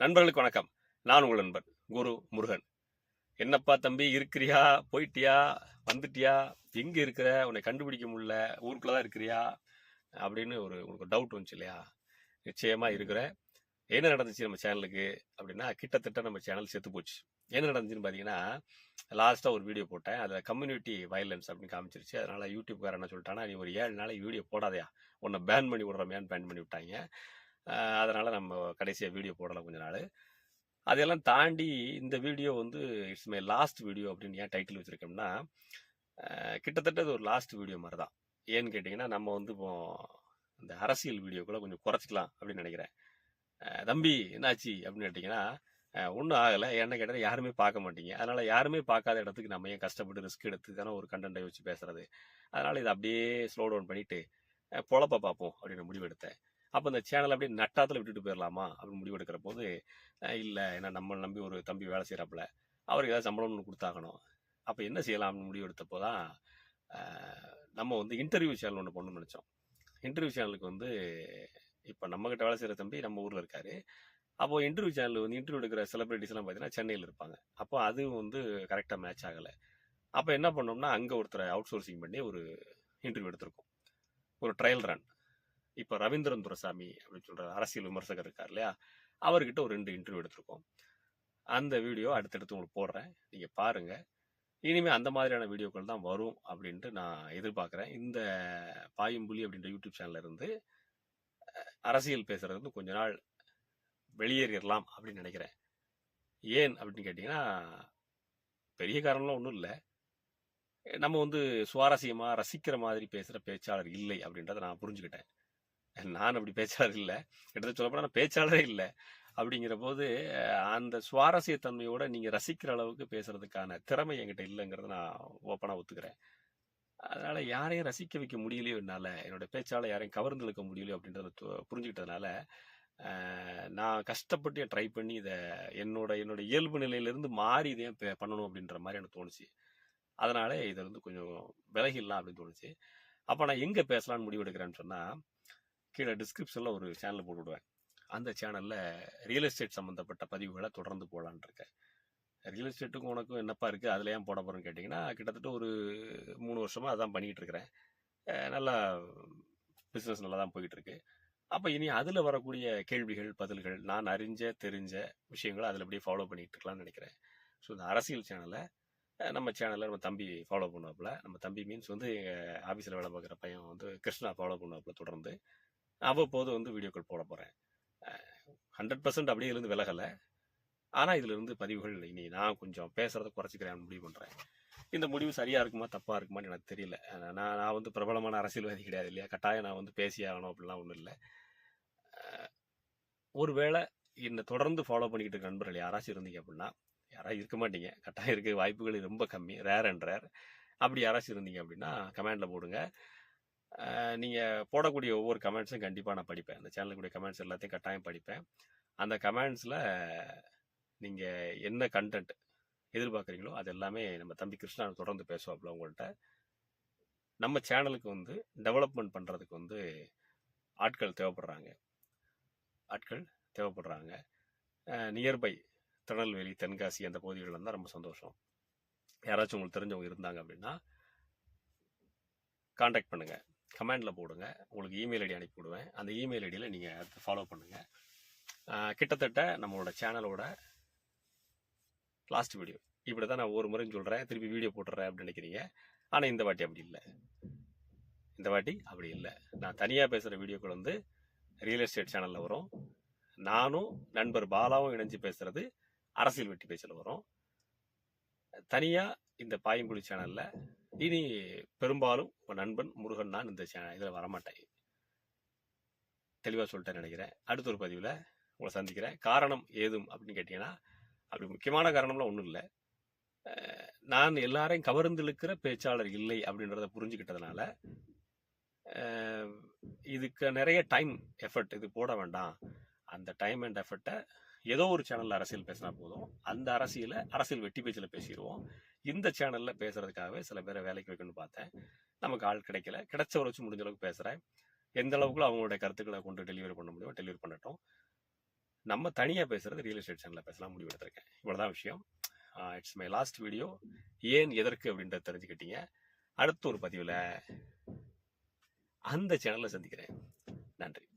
நண்பர்களுக்கு வணக்கம். நான் உங்கள் நண்பன் குரு முருகன். என்னப்பா தம்பி இருக்கிறியா? போயிட்டியா? வந்துட்டியா? எங்கே இருக்கிற? உன்னை கண்டுபிடிக்க முடியல. ஊருக்குள்ள தான் இருக்கிறியா? அப்படின்னு ஒரு உங்களுக்கு டவுட் வந்துச்சு இல்லையா? நிச்சயமாக இருக்கிறேன் என்ன நடந்துச்சு நம்ம சேனலுக்கு அப்படின்னா கிட்டத்தட்ட நம்ம சேனல் செத்து போச்சு. என்ன நடந்துச்சுன்னு பார்த்தீங்கன்னா லாஸ்ட்டாக ஒரு வீடியோ போட்டேன். அதில் கம்யூனிட்டி வயலன்ஸ் அப்படின்னு காமிச்சிருச்சு. அதனால் யூடியூப்காரன் என்ன சொல்லிட்டானா நீ ஒரு ஏழு நாளைக்கு வீடியோ போடாதையா. உன்னை பேன் பண்ணி விடுறமையான்னு பேன் பண்ணி விட்டாங்க. அதனால் நம்ம கடைசியாக வீடியோ போடலாம் கொஞ்ச நாள். அதெல்லாம் தாண்டி இந்த வீடியோ வந்து இட்ஸ் மை லாஸ்ட் வீடியோ அப்படின்னு ஏன் டைட்டில் வச்சுருக்கோம்னா கிட்டத்தட்ட அது ஒரு லாஸ்ட் வீடியோ மாதிரி தான் ஏன்னு கேட்டிங்கன்னா நம்ம வந்து இப்போ இந்த அரசியல் வீடியோக்குள்ள கொஞ்சம் குறைச்சிக்கலாம் அப்படின்னு நினைக்கிறேன். தம்பி என்னாச்சு அப்படின்னு கேட்டிங்கன்னா ஒன்றும் ஆகலை. என்ன கேட்டால் யாருமே பார்க்க மாட்டீங்க. அதனால் யாருமே பார்க்காத இடத்துக்கு நம்ம ஏன் கஷ்டப்பட்டு ரிஸ்க் எடுத்து தானே ஒரு கண்டென்ட்டை வச்சு பேசுறது? அதனால் இதை அப்படியே ஸ்லோ டவுன் பண்ணிவிட்டு பொழப்ப பார்ப்போம் அப்படின்னு முடிவெடுத்தேன். அப்போ இந்த சேனல் அப்படியே நட்டாத்தில் விட்டுட்டு போயிடலாமா அப்படின்னு முடிவு எடுக்கிற போது இல்லை ஏன்னா நம்ம நம்பி ஒரு தம்பி வேலை செய்கிறாப்புல அவருக்கு ஏதாவது சம்பளம் ஒன்று கொடுத்தாகணும். அப்போ என்ன செய்யலாம்னு முடிவு எடுத்தப்போ தான் நம்ம வந்து இன்டர்வியூ சேனல் ஒன்று பண்ணணும்னு நினச்சோம் இன்டர்வியூ சேனலுக்கு வந்து இப்போ நம்மக்கிட்ட வேலை செய்கிற தம்பி நம்ம ஊரில் இருக்காரு. அப்போ இன்டர்வியூ சேனல் வந்து இன்டர்வியூ எடுக்கிற செலிபிரிட்டிஸ்லாம் பார்த்தீங்கன்னா சென்னையில் இருப்பாங்க. அப்போ அதுவும் வந்து கரெக்டாக மேட்ச் ஆகலை. அப்போ என்ன பண்ணோம்னா அங்கே ஒருத்தரை அவுட் சோர்சிங் பண்ணி ஒரு இன்டர்வியூ எடுத்திருக்கோம். ஒரு ட்ரையல் ரன் இப்போ ரவீந்திரன் துரசாமி அப்படின்னு சொல்கிற அரசியல் விமர்சகர் இருக்கார் இல்லையா? அவர்கிட்ட ஒரு ரெண்டு இன்டர்வியூ எடுத்திருக்கோம். அந்த வீடியோ அடுத்தடுத்து உங்களுக்கு போடுறேன். நீங்கள் பாருங்கள் இனிமேல் அந்த மாதிரியான வீடியோக்கள் தான் வரும் அப்படின்ட்டு நான் எதிர்பார்க்குறேன். இந்த பாயும்புலி அப்படின்ற யூடியூப் சேனலில் இருந்து அரசியல் பேசுகிறது வந்து கொஞ்ச நாள் வெளியேறிடலாம் அப்படின்னு நினைக்கிறேன். ஏன் அப்படின்னு கேட்டிங்கன்னா பெரிய காரணம்லாம் ஒன்றும் இல்லை. நம்ம வந்து சுவாரஸ்யமாக ரசிக்கிற மாதிரி பேசுகிற பேச்சாளர் இல்லை அப்படின்றத நான் புரிஞ்சுக்கிட்டேன். நான் அப்படி பேச்சாளர் இல்லை. கிட்டத்தட்ட சொல்லப்போனால் நான் பேச்சாளரே இல்லை. அப்படிங்கிற போது அந்த சுவாரஸ்யத்தன்மையோட நீங்கள் ரசிக்கிற அளவுக்கு பேசுறதுக்கான திறமை என்கிட்ட இல்லைங்கிறத நான் ஓப்பனாக ஒத்துக்கிறேன். அதனால் யாரையும் ரசிக்க வைக்க முடியலையோ என்னால் என்னோடய பேச்சாளர் யாரையும் கவர்ந்து இழுக்க முடியலையோ அப்படின்றத புரிஞ்சுக்கிட்டதுனால நான் கஷ்டப்பட்டு ட்ரை பண்ணி இதை என்னோட என்னோட இயல்பு நிலையிலிருந்து மாறி இதே பே- பண்ணணும் அப்படின்ற மாதிரி எனக்கு தோணுச்சு. அதனால இதை வந்து கொஞ்சம் விலகிடலாம் அப்படின்னு தோணுச்சு. அப்போ நான் எங்கே பேசலாம்னு முடிவு எடுக்கிறேன்னு சொன்னால் கீழே டிஸ்கிரிப்ஷனில் ஒரு சேனல் போட்டு விடுவேன் அந்த சேனலில் ரியல் எஸ்டேட் சம்மந்தப்பட்ட பதிவுகளை தொடர்ந்து போடலான்னு இருக்கேன். ரியல் எஸ்டேட்டுக்கும் உனக்கும் என்னப்பா இருக்குது அதில் ஏன் போட போகிறேன்னு கேட்டிங்கன்னா கிட்டத்தட்ட ஒரு மூணு வருஷமாக அதான் பண்ணிகிட்டு இருக்கிறேன். நல்லா பிஸ்னஸ் நல்லா தான் போயிட்டுருக்கு அப்போ இனி அதில் வரக்கூடிய கேள்விகள் பதில்கள் நான் அறிஞ்ச தெரிஞ்ச விஷயங்களை அதில் அப்படியே ஃபாலோ பண்ணிகிட்டு இருக்கலாம்னு நினைக்கிறேன். ஸோ இந்த அரசியல் சேனலை நம்ம சேனலில் நம்ம தம்பி ஃபாலோ பண்ணுவாப்புல. நம்ம தம்பி மீன்ஸ் வந்து எங்கள் ஆஃபீஸில் வேலை பார்க்குற பையன் வந்து கிருஷ்ணா ஃபாலோ பண்ணுவாப்புல தொடர்ந்து. அவ்வப்போது வந்து வீடியோக்கள் போட போகிறேன் ஹண்ட்ரட் பர்சன்ட் அப்படியே இருந்து விலகலை. ஆனால் இதிலிருந்து பதிவுகள் பதிவுகள் இனி நான் கொஞ்சம் பேசுறதை குறைச்சிக்கிறேன் முடிவு பண்ணுறேன் இந்த முடிவு சரியாக இருக்குமா தப்பாக இருக்குமான்னு எனக்கு தெரியல. நான் நான் வந்து பிரபலமான அரசியல்வாதி கிடையாது இல்லையா? கட்டாயம் நான் வந்து பேசி ஆகணும் அப்படிலாம் ஒன்றும் இல்லை. ஒருவேளை என்னை தொடர்ந்து ஃபாலோ பண்ணிக்கிட்டு இருக்க நண்பர்கள் யாராச்சும் இருந்தீங்க அப்படின்னா யாராவது இருக்க மாட்டீங்க. கட்டாயம் இருக்க வாய்ப்புகள் ரொம்ப கம்மி. ரேர் அண்ட் ரேர் அப்படி யாராச்சும் இருந்தீங்க அப்படின்னா கமெண்டில் போடுங்க. நீங்கள் போடக்கூடிய ஒவ்வொரு கமெண்ட்ஸும் கண்டிப்பாக நான் படிப்பேன். அந்த சேனலுக்குடைய கமெண்ட்ஸ் எல்லாத்தையும் கட்டாயம் படிப்பேன். அந்த கமெண்ட்ஸில் நீங்கள் என்ன கண்டென்ட் எதிர்பார்க்குறீங்களோ அது எல்லாமே நம்ம தம்பி கிருஷ்ணா தொடர்ந்து பேசுவாப்புல உங்கள்கிட்ட நம்ம சேனலுக்கு வந்து டெவலப்மெண்ட் பண்ணுறதுக்கு வந்து ஆட்கள் தேவைப்படுறாங்க. ஆட்கள் தேவைப்படுறாங்க. நியர்பை திருநெல்வேலி தென்காசி அந்த பகுதிகளில் இருந்தால் ரொம்ப சந்தோஷம். யாராச்சும் உங்களுக்கு தெரிஞ்சவங்க இருந்தாங்க அப்படின்னா காண்டாக்ட் பண்ணுங்கள் கமெண்டில் போடுங்க. உங்களுக்கு இமெயில் ஐடி அனுப்பிவிடுவேன் அந்த இமெயில் ஐடியில் நீங்கள் அடுத்து ஃபாலோ பண்ணுங்கள் கிட்டத்தட்ட நம்மளோட சேனலோட லாஸ்ட் வீடியோ இப்படி தான் நான் ஒரு முறையும் சொல்கிறேன் திருப்பி வீடியோ போட்டுறேன் அப்படின்னு நினைக்கிறீங்க. ஆனால் இந்த வாட்டி அப்படி இல்லை. இந்த வாட்டி அப்படி இல்லை. நான் தனியாக பேசுகிற வீடியோக்கள் வந்து ரியல் எஸ்டேட் சேனலில் வரும். நானும் நண்பர் பாலாவும் இணைஞ்சு பேசுகிறது அரசியல் வெட்டி பேச்சில் வரும். தனியாக இந்த பாயங்குழி சேனலில் இனி பெரும்பாலும் உன் நண்பன் முருகன் நான் இந்த சேனல் இதில் வரமாட்டேன் தெளிவாக சொல்லிட்டேன் நினைக்கிறேன். அடுத்த ஒரு பதிவில் உங்களை சந்திக்கிறேன். காரணம் ஏதும் அப்படின்னு கேட்டிங்கன்னா அப்படி முக்கியமான காரணம்லாம் ஒன்றும் இல்லை. நான் எல்லாரையும் கவர்ந்திழுக்கிற பேச்சாளர் இல்லை அப்படின்றத புரிஞ்சுக்கிட்டதுனால இதுக்கு நிறைய டைம் எஃபர்ட் இது போட வேண்டாம். அந்த டைம் அண்ட் எஃபர்ட்டை ஏதோ ஒரு சேனலில் அரசியல் பேசினா போதும். அந்த அரசியலை அரசியல் வெட்டி பேச்சில் பேசிடுவோம் இந்த சேனலில் பேசுறதுக்காகவே சில பேரை வேலைக்கு வைக்கணும்னு பார்த்தேன். நமக்கு ஆள் கிடைக்கல. கிடைச்சவரை வச்சு முடிஞ்ச அளவுக்கு பேசுகிறேன் எந்த அளவுக்கு அவங்களுடைய கருத்துக்களை கொண்டு டெலிவரி பண்ண முடியும் டெலிவரி பண்ணட்டும். நம்ம தனியாக பேசுறது ரியல் எஸ்டேட் சேனலில் பேசலாம் முடிவு எடுத்திருக்கேன். இவ்வளோதான் விஷயம். இட்ஸ் மை லாஸ்ட் வீடியோ ஏன் எதற்கு அப்படின்றத தெரிஞ்சுக்கிட்டீங்க. அடுத்த ஒரு பதிவில் அந்த சேனலில் சந்திக்கிறேன். நன்றி.